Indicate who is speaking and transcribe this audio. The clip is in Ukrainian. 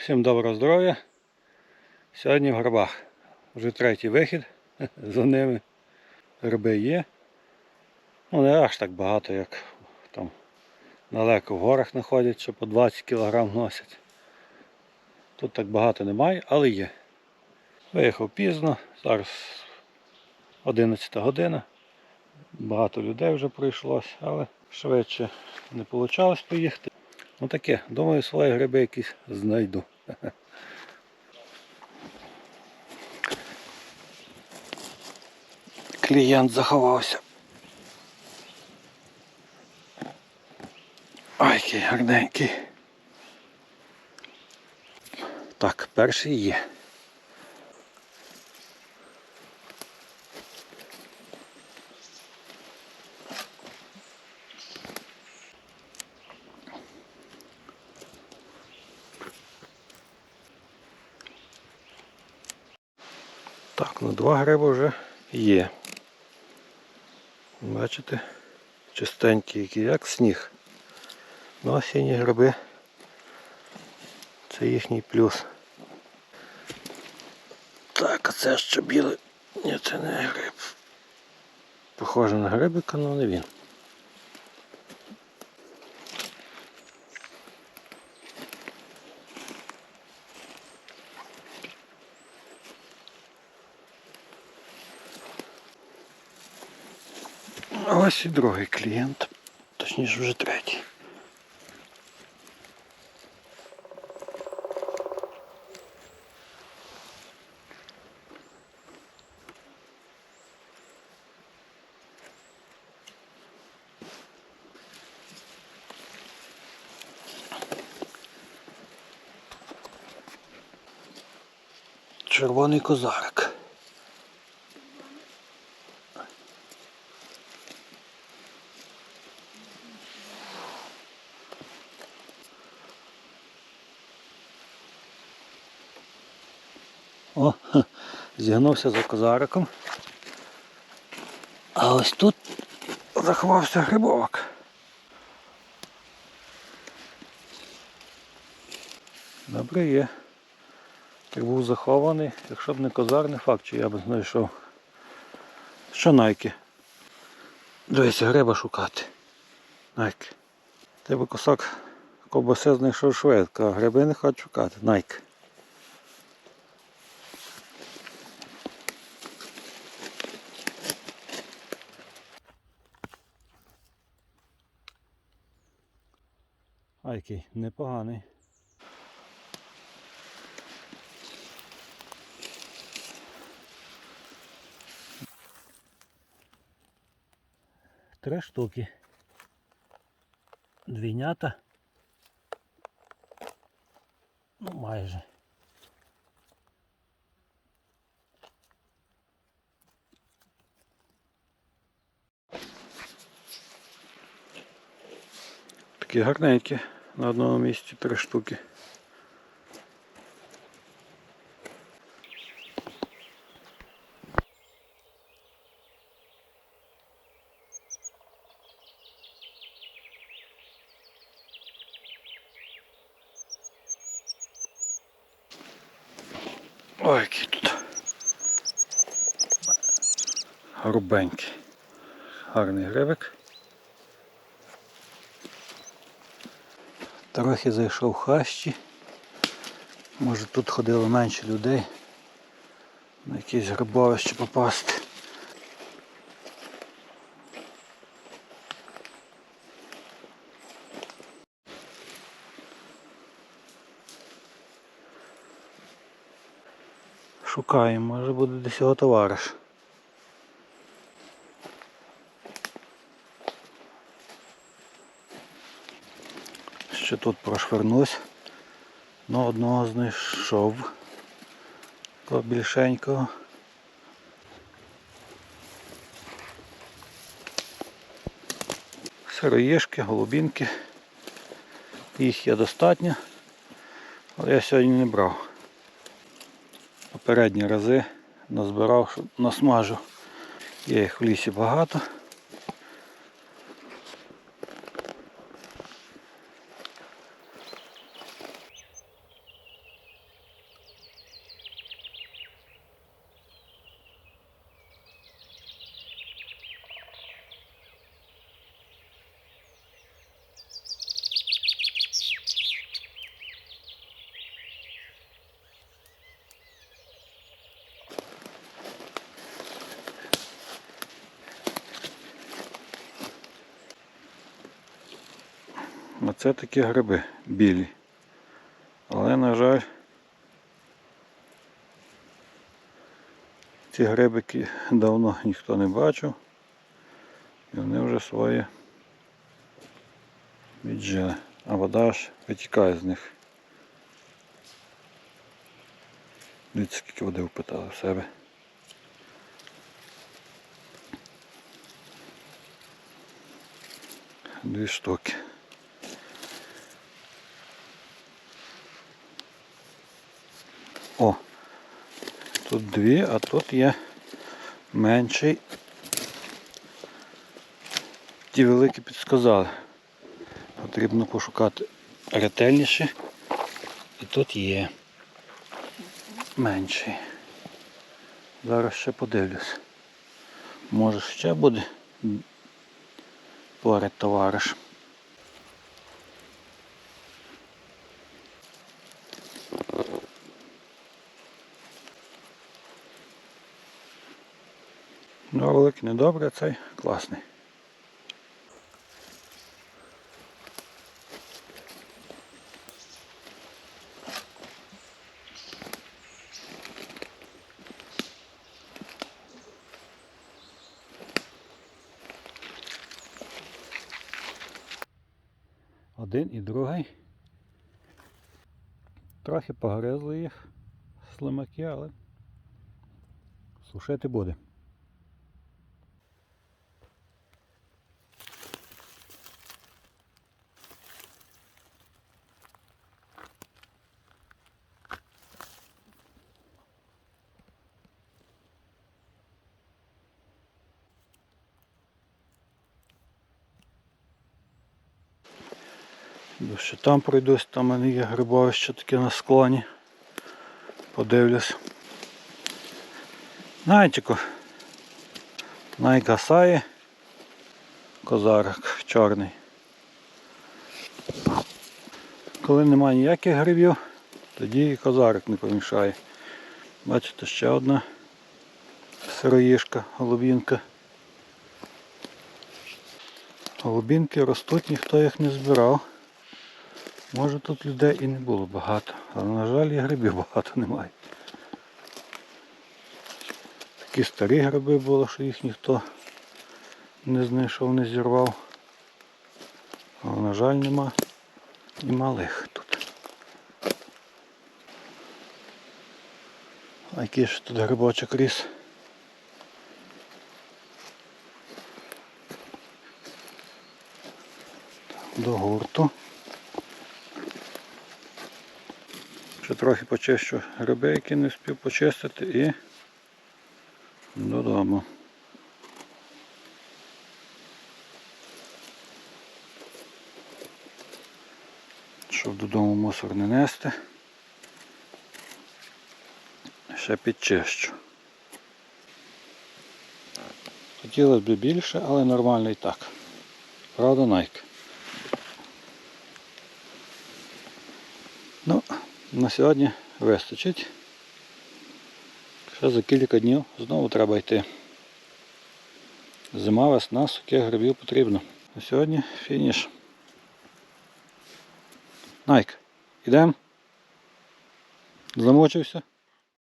Speaker 1: Всім доброго здоров'я. Сьогодні в гробах. Вже третій вихід за ними. Гриби є. Ну не аж так багато, як там далеко в горах знаходять, що по 20 кг носять. Тут так багато немає, але є. Виїхав пізно, зараз 11 година. Багато людей вже прийшлось, але швидше не вийшло поїхати. Ну таке, думаю, свої гриби якісь знайду. Клієнт заховався. Ой, який гарненький. Так, перший є. Ну два гриби вже є. Бачите? Чистенькі, які, як сніг. Ну, осінні гриби. Це їхній плюс. Так, а це ще білий. Ні, це не гриб. Похоже на грибика, але не він. Ось і другий клієнт. Точніше вже третій. Червоний козарик. Зігнувся за козариком. А ось тут заховався грибок. Добре є. Так був захований. Якщо б не козар, не факт, чи я б знайшов. Що найки? Дивися, гриба шукати. Найки. Тебе кусок ковбаси знайшов швидко, а гриби не хочуть шукати. Найк. А який непоганий. Три штуки. Двійнята. Ну, майже. Такі гарненькі. На одному місці три штуки. Ой, який тут грубенький. Гарний грибик. Трохи зайшов хащі. Може тут ходило менше людей. На якесь грибовище попасти. Шукаємо, може буде десь його товариш. Ще тут прошвернусь. Ну, одного знайшов. Такого більшенького. Сироїшки, голубінки. Їх є достатньо, але я сьогодні не брав. Попередні рази назбирав, щоб насмажу. Є їх в лісі багато. Оце такі гриби білі. Але, на жаль, ці грибики давно ніхто не бачив. І вони вже своє віджили. А вода аж витікає з них. Дивіться, скільки води впитали в себе. Дві штуки. Дві, а тут є менший. Ті великі підсказали. Потрібно пошукати ретельніше. І тут є менший. Зараз ще подивлюсь. Може ще буде поряд товариш. Ну, а великий недобре, цей класний. Один і другий. Трохи погризли їх слимаки, але сушити буде. Ще там пройдусь, там в мене є грибовище таке на склоні. Подивлюсь. Найчику. Найгасає. Козарик чорний. Коли немає ніяких грибів, тоді і козарик не помішає. Бачите, ще одна сироїшка, голубінка. Голубінки ростуть, ніхто їх не збирав. Може тут людей і не було багато, але на жаль і грибів багато немає. Такі старі гриби були, що їх ніхто не знайшов, не зірвав. Але на жаль нема і малих тут. А який ж тут грибочок ріс? До гурту. Ще трохи почищу гриби, які не встиг почистити і додому. Щоб додому мусор не нести. Ще підчищу. Хотілося б більше, але нормально і так. Правда, Найк? Ну, на сьогодні вистачить. Ще за кілька днів знову треба йти. Зима, весна, сухих грибів потрібно. А сьогодні фініш. Найк, ідемо? Замочився?